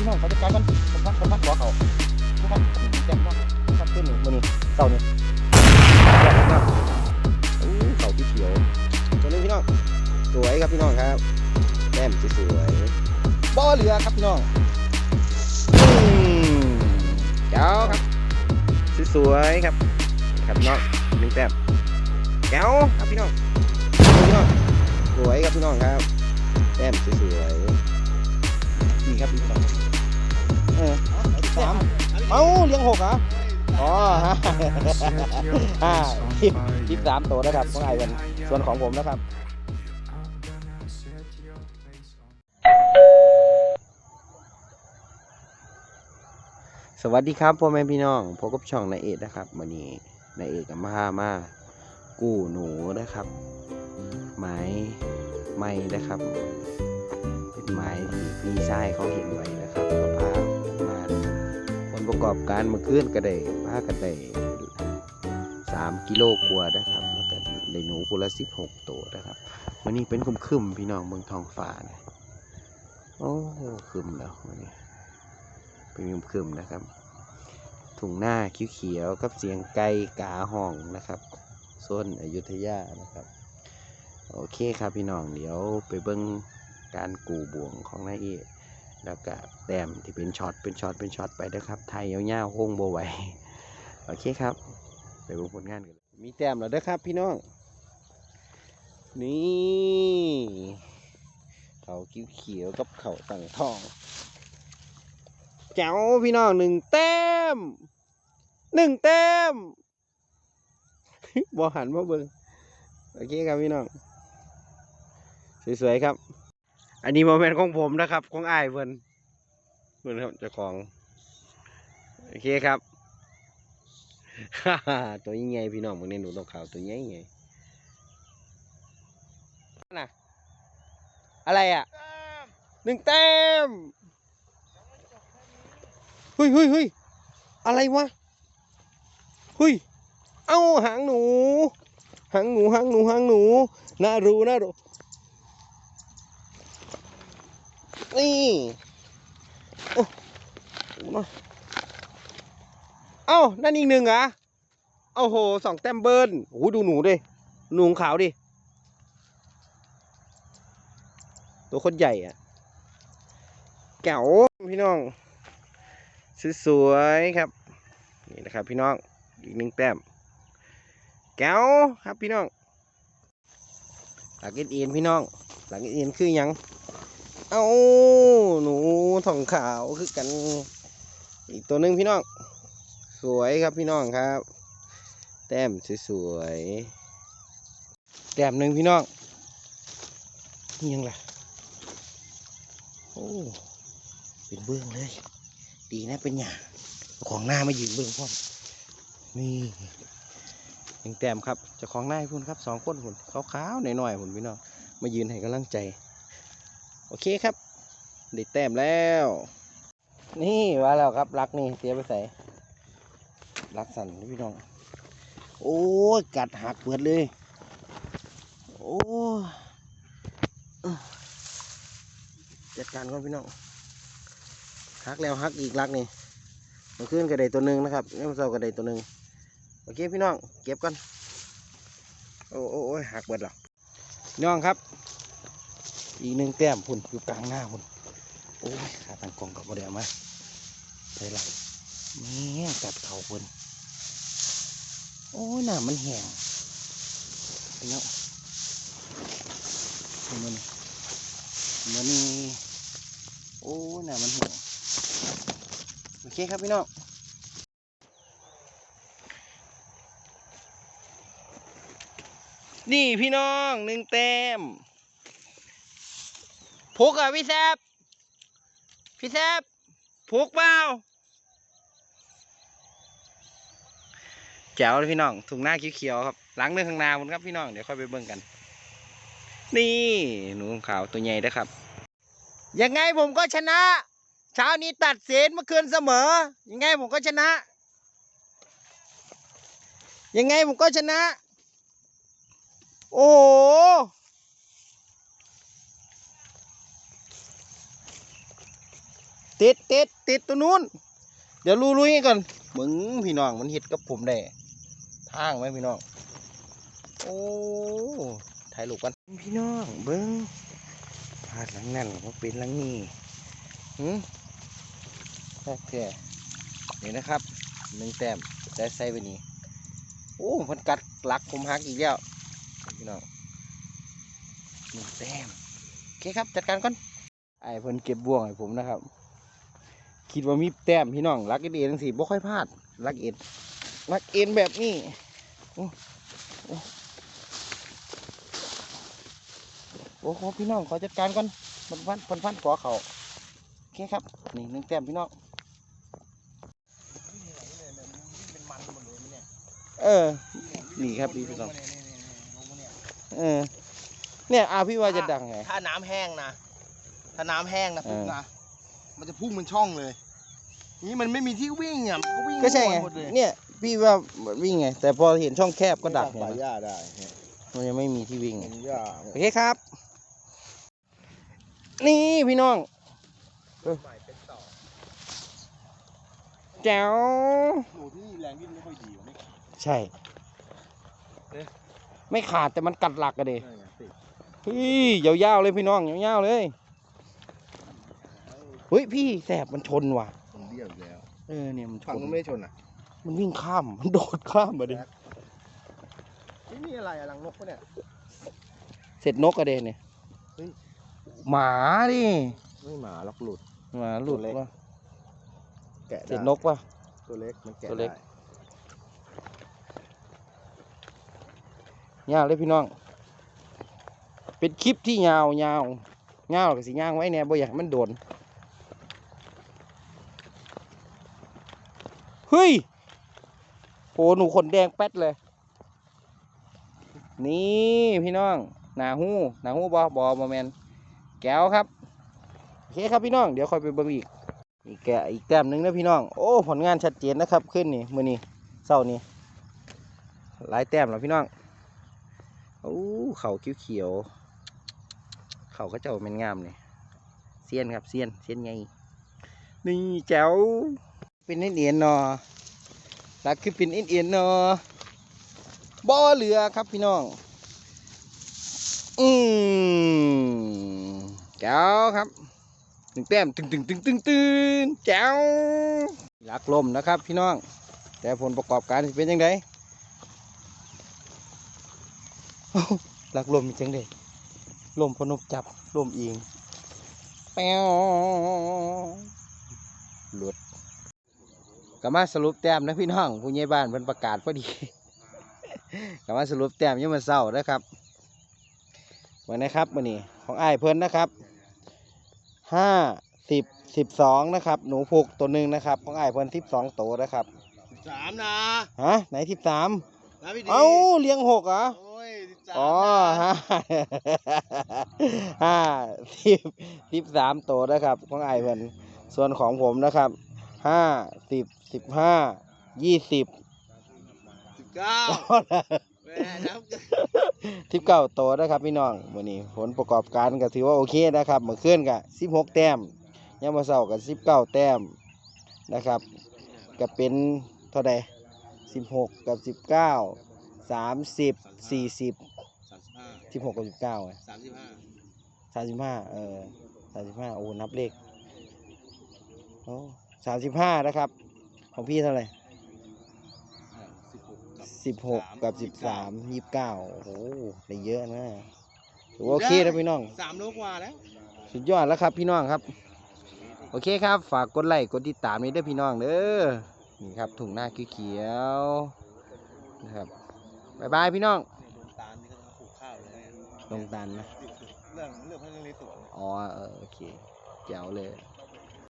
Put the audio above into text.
พี่น้องเขาจะกลายกันผมพักผมพักหัวเขาทุกคนแจ้งว่าพักขึ้นหนึ่งมือนี้เสานี่แจ้งมากโอ้เสาที่เขียวตัวนี้พี่น้องสวยครับพี่น้องครับแต้มสวยบ่อเรือครับพี่น้องเจ้าครับสวยครับครับพี่น้องหนึ่งแต้มแก้วครับพี่น้องพี่น้องสวยครับพี่น้องครับแต้มสวยๆนี่ครับพี่น้อง ออสามเอ้าเลี้ยงหกเหรออ๋อฮะห้าสิบสิบสามตัวนะครับของไอ้เป็นส่วนของผมนะครับสวัสดีครับพ่อแม่พี่น้องพบกับช่องนายเอกนะครับวันนี้นายเอกกับมามากู้หนูนะครับ ไม้ไม้นะครับ เป็นไม้ที่พี่ชายเขาเห็นไว้นะครับก็พามา ประกอบการมื่อคืนก็ได้พากันได้สามกิโลกว่านะครับแล้วก็ได้หนูคนละสิบหกตัวนะครับวันนี้เป็นคึมๆพี่น้องเมืองทองฟ้านะโอ้คึมแล้ววันนี้เป็นครึมๆนะครับถุงหน้าเขียวๆกับเสียงไก่กาห้องนะครับส้นอยุธยานะครับ โอเคครับพี่น้องเดี๋ยวไปเบิ้งการกู่บ่วงของนายเอก แล้วก็แต้มที่เป็นช็อตเป็นช็อตเป็นช็อตไปนะครับไทยยาวๆโค้งโบไหวโอเคครับไปเบิ่งผลงานกันมีแต้มแล้วเด้อครับ พี่น้องนี่เขาเขียวๆกับเขาต่างทองแจ๋วพี่น้องหนึ่งแต้มหนึ่งแต้มบอหันมาเบิงโอเคครับพี่น้อง สวยๆครับ อันนี้โมเมนต์ของผมนะครับ ของอ้ายเพิ่นเพิ่นครับเจ้าของ โอเคครับ ตัวใหญ่พี่น้องบางนี้หนูต้องขาวตัวใหญ่ๆน่ะอะไรอะหนึ่งแต้มเฮ้ยเฮ้ยเฮ้ยอะไรวะเฮ้ย เอ้าหางหนู หางหนูหางหนูหางหนูน่ารู้น่ารู้ นี่โอ้หเอะเอ้า นั่นอีกหนึ่งเหรอโอ้โหสองแต้มเบิร์นโอ้ดูหนูดิ หนูขาวดิ ตัวคนใหญ่อะแก๋วพี่น้อง สวยๆครับ นี่นะครับพี่น้อง อีกหนึ่งแต้ม แก้วครับพี่น้อง หลักเอ็นพี่น้อง หลักเอ็นคือหยัง เอาหนูทองขาวคือกัน อีกตัวหนึ่งพี่น้อง สวยครับพี่น้องครับ แต้มสวยๆแต้มหนึ่งพี่น้องนี่ยังล่ะโอ้เป็นเบื้องเลย ดีนะเป็นหยาของหน้ามายืนเบื้องพ่อมนี่ยังแต้มครับจ้าของหน้าพุ่นครับสองคนพุ่นขาวๆหน่อยๆพุ่นพี่น้องมายืนให้กำลังใจ โอเคครับได้แต้มแล้ว นี่ว่าแล้วครับรักนี่เตียไปใส่รักสั่นพี่น้อง โอ้ยกัดหักเปิดเลย โอ้ยจัดการก่อนพี่น้องฮักแล้วฮักอีกลักนี่มื่อคืนกระไดตัวหนึ่งนะครับเมื่อเช้ากระไดตัวหนึ่งโอเคพี่น้องเก็บกันโอ้โอ้โอ้ยหักเบิดแล้วน้องครับ อีกหนึ่งแต้มพุ่นอยู่กลางหน้าพุ่นโอ้ยขาตังกล่องกับโมเดลมาใช่ละแม่กัดเข่าพุ่นโอ้ยหน้ามันแห้งพี่น้องมันมันนี่โอ้หน้ามันแห้งโอเคครับพี่น้องนี่พี่น้องหนึ่งแต้ม พุกอะพี่แซบพี่แซบพุกเปล่าแจ๋วเลยพี่น้องถุงหน้าเขียวๆครับ หลังเรื่องข้างหน้าบนครับพี่น้องเดี๋ยวค่อยไปเบิ่งกัน นี่หนูขาวตัวใหญ่นะครับ ยังไงผมก็ชนะ เช้านี้ตัดสินเมื่อคืนเสมอ ยังไงผมก็ชนะ ยังไงผมก็ชนะ โอ้โห ติดติดติดตัวนู้น เดี๋ยวรู้รู้ก่อนมึงพี่น้องมันเห็ดกับผมได้ทางไหมพี่น้อง โอ้ถ่ายรูปกันพี่น้องเบิ้งพาดหลังนั่นก็เป็นหลังนี้หืมโอเคนี่นะครับหนึ่งแต้มได้ใส่ไปนี่โอ้มันกัดหลักผมหักอีกแล้วพี่น้องหนึ่งแต้มโอเคครับจัดการก่อนไอ้เพิ่นเก็บบ่วงให้ผมนะครับ คิดว่ามีแต้มพี่น้องรักเอ็นเอ็นสิบ่ค่อยพลาดรักเอ็นรักเอ็นแบบนี้โอ้โอ้โอ้ขอพี่น้องขอจัดการก่อนพันพันพันพันขอเขาโอเคครับนี่หนึ่งแต้มพี่น้องเออนี่ครับพี่น้องเออเนี่ยอาพี่ว่าจะดังไงถ้าน้ำแห้งนะถ้าน้ำแห้งนะปุ๊บเออนะ มันจะพุ่งเป็นช่องเลยนี่มันไม่มีที่วิ่งอะมันก็วิ่งก็ใช่ไงหมดเลยเนี่ยพี่ว่าวิ่งไง แต่พอเห็นช่องแคบก็ดักไงป่าหญ้าได้มันยังไม่มีที่วิ่งไงป่าหญ้าโอเคครับ นี่พี่น้องเออแจ๋วโอ้ที่นี่แรงวิ่งไม่ค่อยดีว่ะไม่ใช่เอ๊ะไม่ขาดแต่มันกัดหลักอะเดใช่ไงติดเฮ้ยยาวๆเลยพี่น้องยาวๆเลย เฮ้ยพี่แสบมันชนว่ะมันเบี้ยวอีกแล้ว เออเนี่ยมันชฝั่งนนู้นไม่ได้ชนอะมันวิ่งข้ามมันโดดข้ามมาดินี่นี่อะไรอะรังนกปะเนี่ย เสร็จนกอะเดเนี่ยเฮ้ย หมาดิไม่หมาล็อกหลุด หมาหลุดตัวเล็ก ว่ะแกะเสร็จได้นกป่ะ ตัวเล็กมันแกะตัวเล็ก ได้ยาวเลยพี่น้อง เป็นคลิปที่ยาวยาวยาวกับสีย่างไว้เนี่ยบ่อยากให้มันโดน เฮ้ยโหหนูขนแดงแป๊ดเลย นี่พี่น้องหนาหูหนาหูบอบอบอแมนแก้วครับโอเคครับพี่น้องเดี๋ยวคอยไปเบิ่งอีกอีกแกอีกแต้มหนึ่งนะพี่น้องโอ้ผลงานชัดเจนนะครับขึ้นนี่มือนี้เศร้านี่หลายแต้มแล้วพี่น้องโอ้เข่าเขียวๆเข่าก็เจ้าเป็นงามเลยเซียนครับเซียนเซียนไงนี่แจ๋ว เป็นเอ็นเอียนเนอรักคือเป็นเอ็นเอียนเนอบ่อเรือครับพี่น้อง อืมแจ๋วครับตึงแต้มตึงตึงตึงตึงตึงแจ๋วลักลมนะครับพี่น้อง แต่ผลประกอบการเป็นยังไงหลักลมมีจังเด็ลมพนบจับลมเองแป้วหลุด ก็มาสรุปแต้มนะพี่น้องผู้ใหญ่บ้านเพิ่นประกาศพอดีก็มาสรุปแต้มยังมาเศร้านะครับวันนะครับวันนี้ของอ้ายเพิ่นนะครับห้าสิบสิบสองนะครับ หนูผูกตัวหนึ่งนะครับ ของอ้ายเพิ่นสิบสองตัวนะครับสามนะฮะไหนสิบสามนะพี่ดีเอ้าเลี้ยงหกเหรอโอ้ยสิบสามอ๋อนะห้าห้าสิบสิบสามโตวนะครับ ของไอ้เพิ่นส่วนของผมนะครับ ห้าสิบสิบห้ายี่สิบสิบเก้าแม่นับสิบเก้าโตนะครับพี่น้องวันนี้ผลประกอบการก็ถือว่าโอเคนะครับเมื่อคืนก็สิบหกแต้มยามมาเสาร์ก็สิบเก้าแต้มนะครับก็เป็นเท่าใดสิบหกกับสิบเก้าสามสิบสี่สิบสามสิบห้าสิบหกกับสิบเก้าไงสามสิบห้าสามสิบห้าเออสามสิบห้าโอ้นับเลขโอ้ สามสิบห้านะครับ ของพี่เท่าไหร่สิบหกกับสิบหกกับสิบสามยี่สิบเก้าโอ้โหได้เยอะนะถือว่าโอเคนะพี่น้องสามโลกว่าแล้ว สุดยอดแล้วครับพี่น้องครับ โอเคครับ ฝากกดไลค์กดติดตามนี้ด้วยพี่น้องเด้อนี่ครับถุงหน้าเขียวๆนะครับบายบายพี่น้องลงตาลนี่ก็ต้องปลูกข้าวเลยนะลงตันนะ เรื่องเรื่องพระเรื่องในตัวเนี่ยอ๋อเออโอเคแจ๋วเลยเ